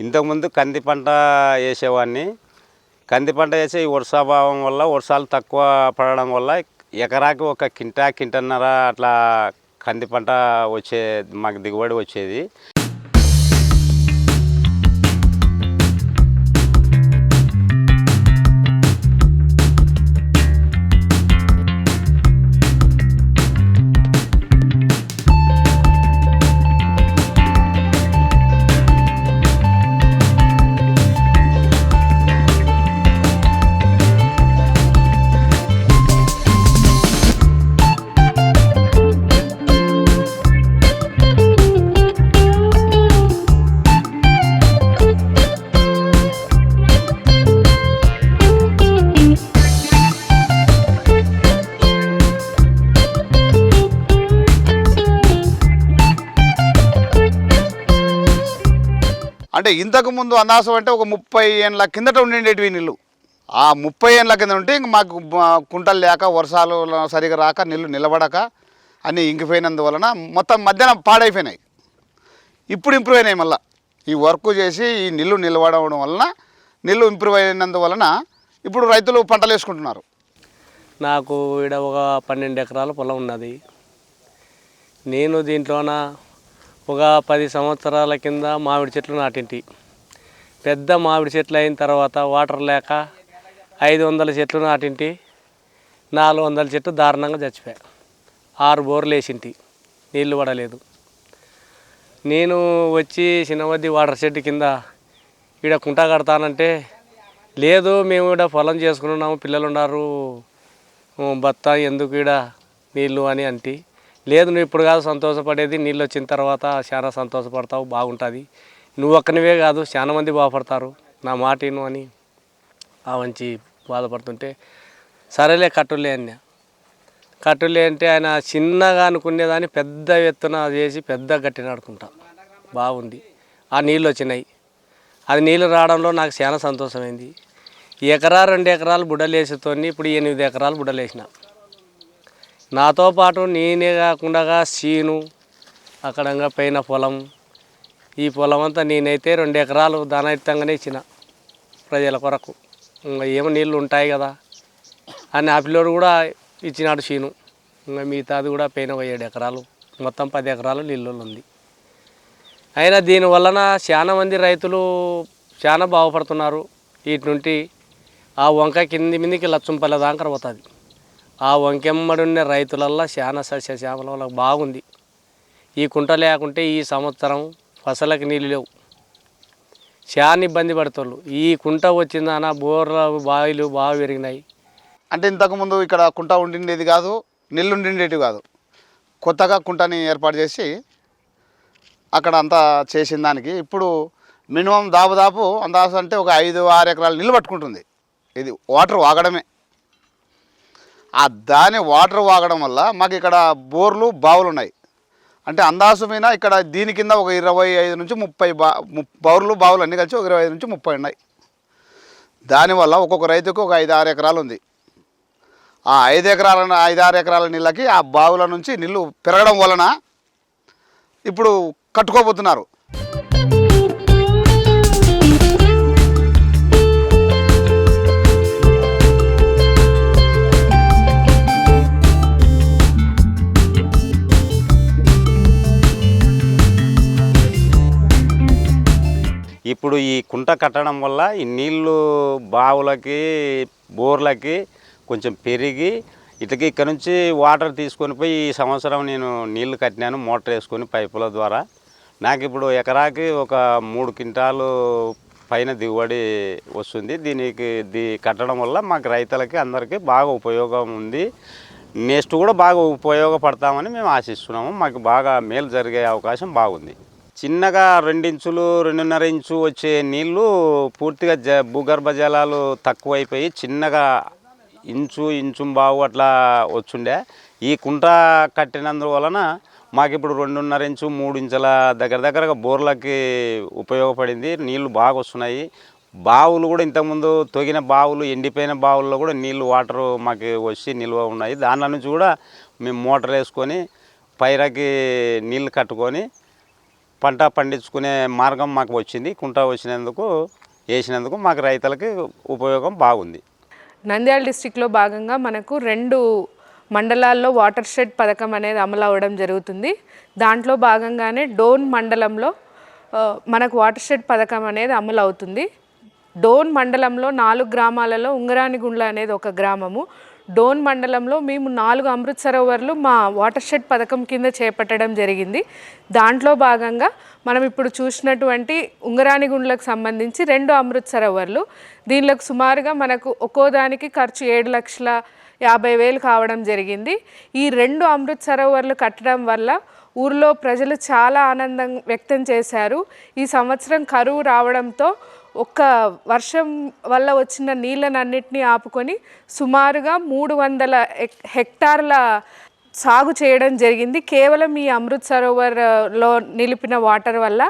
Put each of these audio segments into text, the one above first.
ఇంతకుముందు కంది పంట వేసేవాడిని. కంది పంట వేసే ఈ వర్షాభావం వల్ల వర్షాలు తక్కువ పడడం వల్ల ఎకరాకి ఒక కింటా కింటన్నర అట్లా కంది పంట వచ్చే మాకు దిగుబడి వచ్చేది. అంటే ఇంతకు ముందు అంటే ఒక ముప్పై ఏళ్ళ కిందట ఉండేటివి నీళ్ళు. ఆ ముప్పై ఏళ్ళ కింద ఉంటే ఇంక మాకు కుంటలు లేక వర్షాలు సరిగా రాక నీళ్ళు నిలబడక అన్నీ ఇంకిపోయినందువలన మొత్తం మధ్యాహ్నం పాడైపోయినాయి. ఇప్పుడు ఇంప్రూవ్ అయినాయి మళ్ళీ. ఈ వర్క్ చేసి ఈ నీళ్ళు నిలబడడం వలన నీళ్ళు ఇంప్రూవ్ అయినందువలన ఇప్పుడు రైతులు పంటలు వేసుకుంటున్నారు. నాకు ఈడ ఒక పన్నెండు ఎకరాల పొలం ఉన్నది. నేను దీంట్లోన ఒక పది సంవత్సరాల కింద మామిడి చెట్లు నాటింటి. పెద్ద మామిడి చెట్లు అయిన తర్వాత వాటర్ లేక ఐదు వందల చెట్లు నాటింటి. నాలుగు వందల చెట్లు దారుణంగా చచ్చిపోయా. ఆరు బోర్లు వేసింటి. నీళ్ళు పడలేదు. నేను వచ్చి చిన్నవద్ది వాటర్ చెట్టు కింద ఈడ కుంట కడతానంటే లేదు మేము ఈడ పొలం చేసుకున్నాము పిల్లలు ఉన్నారు బత్త ఎందుకు ఈడ నీళ్ళు అని అంటి. లేదు నువ్వు ఇప్పుడు కాదు సంతోషపడేది. నీళ్ళు వచ్చిన తర్వాత చాలా సంతోషపడతావు బాగుంటుంది. నువ్వు ఒక్కనివే కాదు చాలా మంది బాగుపడతారు. నా మాట విను అని ఆ మంచి బాధపడుతుంటే సరేలే కట్టులే అన్న. కట్టులే అంటే ఆయన చిన్నగా అనుకునేదాన్ని పెద్ద ఎత్తున చేసి పెద్ద గట్టి నడుకుంటా బాగుంది. ఆ నీళ్ళు వచ్చినాయి. అది నీళ్ళు రావడంలో నాకు చాలా సంతోషమైంది. ఎకరా రెండు ఎకరాలు బుడ్డలేసుతోని ఇప్పుడు ఎనిమిది ఎకరాలు బుడ్డలేసిన నాతో పాటు నేనే కాకుండా సీను అక్కడంగా పైన పొలం. ఈ పొలం అంతా నేనైతే రెండు ఎకరాలు దానయుతంగానే ఇచ్చిన ప్రజల కొరకు. ఇంకా ఏమో నీళ్ళు ఉంటాయి కదా అని ఆ పిల్లోడు కూడా ఇచ్చినాడు సీను. ఇంకా మిగతాది కూడా పైన ఏడు ఎకరాలు మొత్తం పది ఎకరాలు నీళ్ళు ఉంది. అయినా దీనివలన చాలా మంది రైతులు చాలా బాగుపడుతున్నారు. వీటి నుండి ఆ వంక కింది మీదకి లచ్చంపల్లె దాకా పోతుంది. ఆ వంకెమ్మడి ఉన్న రైతులల్లో చాలా సస్యశ్యామల వల్ల బాగుంది. ఈ కుంట లేకుంటే ఈ సంవత్సరం ఫసలకి నీళ్ళు లేవు. చాలా ఇబ్బంది పడతాళ్ళు ఈ కుంట వచ్చిందన బోర్ల బావిలు బాగా పెరిగినాయి. అంటే ఇంతకుముందు ఇక్కడ కుంట ఉండిండేది కాదు నీళ్ళు ఉండిండేటివి కాదు. కొత్తగా కుంటని ఏర్పాటు చేసి అక్కడ అంతా చేసిన దానికి ఇప్పుడు మినిమం దాదాపు అందాస అంటే ఒక ఐదు ఆరు ఎకరాలు నీళ్ళు పట్టుకుంటుంది. ఇది వాటర్ వాగడమే. ఆ దాని వాటర్ వాగడం వల్ల మాకు ఇక్కడ బోర్లు బావులు ఉన్నాయి. అంటే అందాసు మీద ఇక్కడ దీని కింద ఒక ఇరవై ఐదు నుంచి ముప్పై బా బౌర్లు బోర్లు బావులు అన్నీ కలిసి ఒక ఇరవై ఐదు నుంచి ముప్పై ఉన్నాయి. దానివల్ల ఒక్కొక్క రైతుకు ఒక ఐదు ఆరు ఎకరాలు ఉంది. ఆ ఐదు ఎకరాల ఐదు ఆరు ఎకరాల నీళ్ళకి ఆ బావుల నుంచి నీళ్ళు పెరగడం వలన ఇప్పుడు కట్టుకోబోతున్నారు. ఇప్పుడు ఈ కుంట కట్టడం వల్ల ఈ నీళ్ళు బావులకి బోర్లకి కొంచెం పెరిగి ఇటుకి ఇక్కడ నుంచి వాటర్ తీసుకొని పోయి ఈ సంవత్సరం నేను నీళ్ళు కట్టినాను మోటార్ వేసుకొని పైపుల ద్వారా. నాకు ఇప్పుడు ఎకరాకి ఒక మూడు క్వింటాలు పైన దిగుబడి వస్తుంది. దీనికి దీ కట్టడం వల్ల మాకు రైతులకి అందరికీ బాగా ఉపయోగం ఉంది. నెక్స్ట్ కూడా బాగా ఉపయోగపడతామని మేము ఆశిస్తున్నాము. మాకు బాగా మేలు జరిగే అవకాశం బాగుంది. చిన్నగా రెండించులు రెండున్నర ఇంచు వచ్చే నీళ్ళు పూర్తిగా జ భూగర్భ జలాలు తక్కువైపోయి చిన్నగా ఇంచు ఇంచు బావు అట్లా వచ్చుండే. ఈ కుంట కట్టినందువలన మాకు ఇప్పుడు రెండున్నర ఇంచు మూడు ఇంచుల దగ్గర దగ్గరగా బోర్లకి ఉపయోగపడింది. నీళ్ళు బాగా వస్తున్నాయి బావులు కూడా ఇంతకుముందు తొగిన బావులు ఎండిపోయిన బావుల్లో కూడా నీళ్ళు వాటర్ మాకు వచ్చి నిల్వ ఉన్నాయి. దాంట్లో నుంచి కూడా మేము మోటార్ వేసుకొని పైరకి నీళ్ళు కట్టుకొని పంట పండించుకునే మార్గం మాకు వచ్చింది. కుంట వచ్చినందుకు వేసినందుకు మాకు రైతులకి ఉపయోగం బాగుంది. నంద్యాల డిస్టిక్లో భాగంగా మనకు రెండు మండలాల్లో వాటర్ షెడ్ పథకం అనేది అమలు అవ్వడం జరుగుతుంది. దాంట్లో భాగంగానే డోన్ మండలంలో మనకు వాటర్ షెడ్ పథకం అనేది అమలు అవుతుంది. డోన్ మండలంలో నాలుగు గ్రామాలలో ఉంగరానిగుండ్ల అనేది ఒక గ్రామము. డోన్ మండలంలో మేము నాలుగు అమృత్ సరోవర్లు మా వాటర్ షెడ్ పథకం కింద చేపట్టడం జరిగింది. దాంట్లో భాగంగా మనం ఇప్పుడు చూసినటువంటి ఉంగరాని గుండ్లకు సంబంధించి రెండు అమృత్ సరోవర్లు. దీనిలోకి సుమారుగా మనకు ఒక్కో దానికి ఖర్చు ఏడు లక్షల యాభై వేలు కావడం జరిగింది. ఈ రెండు అమృత్ సరోవర్లు కట్టడం వల్ల ఊర్లో ప్రజలు చాలా ఆనందం వ్యక్తం చేశారు. ఈ సంవత్సరం కరువు రావడంతో ఒక్క వర్షం వల్ల వచ్చిన నీళ్ళనన్నిటినీ ఆపుకొని సుమారుగా మూడు వందల హెక్టార్ల సాగు చేయడం జరిగింది. కేవలం ఈ అమృత్ సరోవర్లో నిలిపిన వాటర్ వల్ల.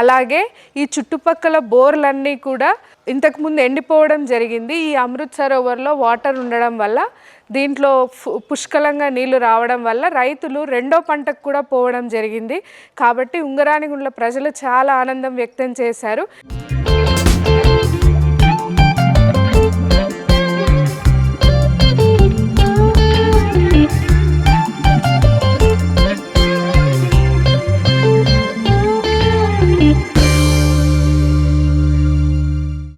అలాగే ఈ చుట్టుపక్కల బోర్లన్నీ కూడా ఇంతకుముందు ఎండిపోవడం జరిగింది. ఈ అమృత్ సరోవర్లో వాటర్ ఉండడం వల్ల దీంట్లో పుష్కలంగా నీళ్ళు రావడం వల్ల రైతులు రెండో పంటకు కూడా పోవడం జరిగింది. కాబట్టి ఉంగరానిగుండ్ల ప్రజలు చాలా ఆనందం వ్యక్తం చేశారు.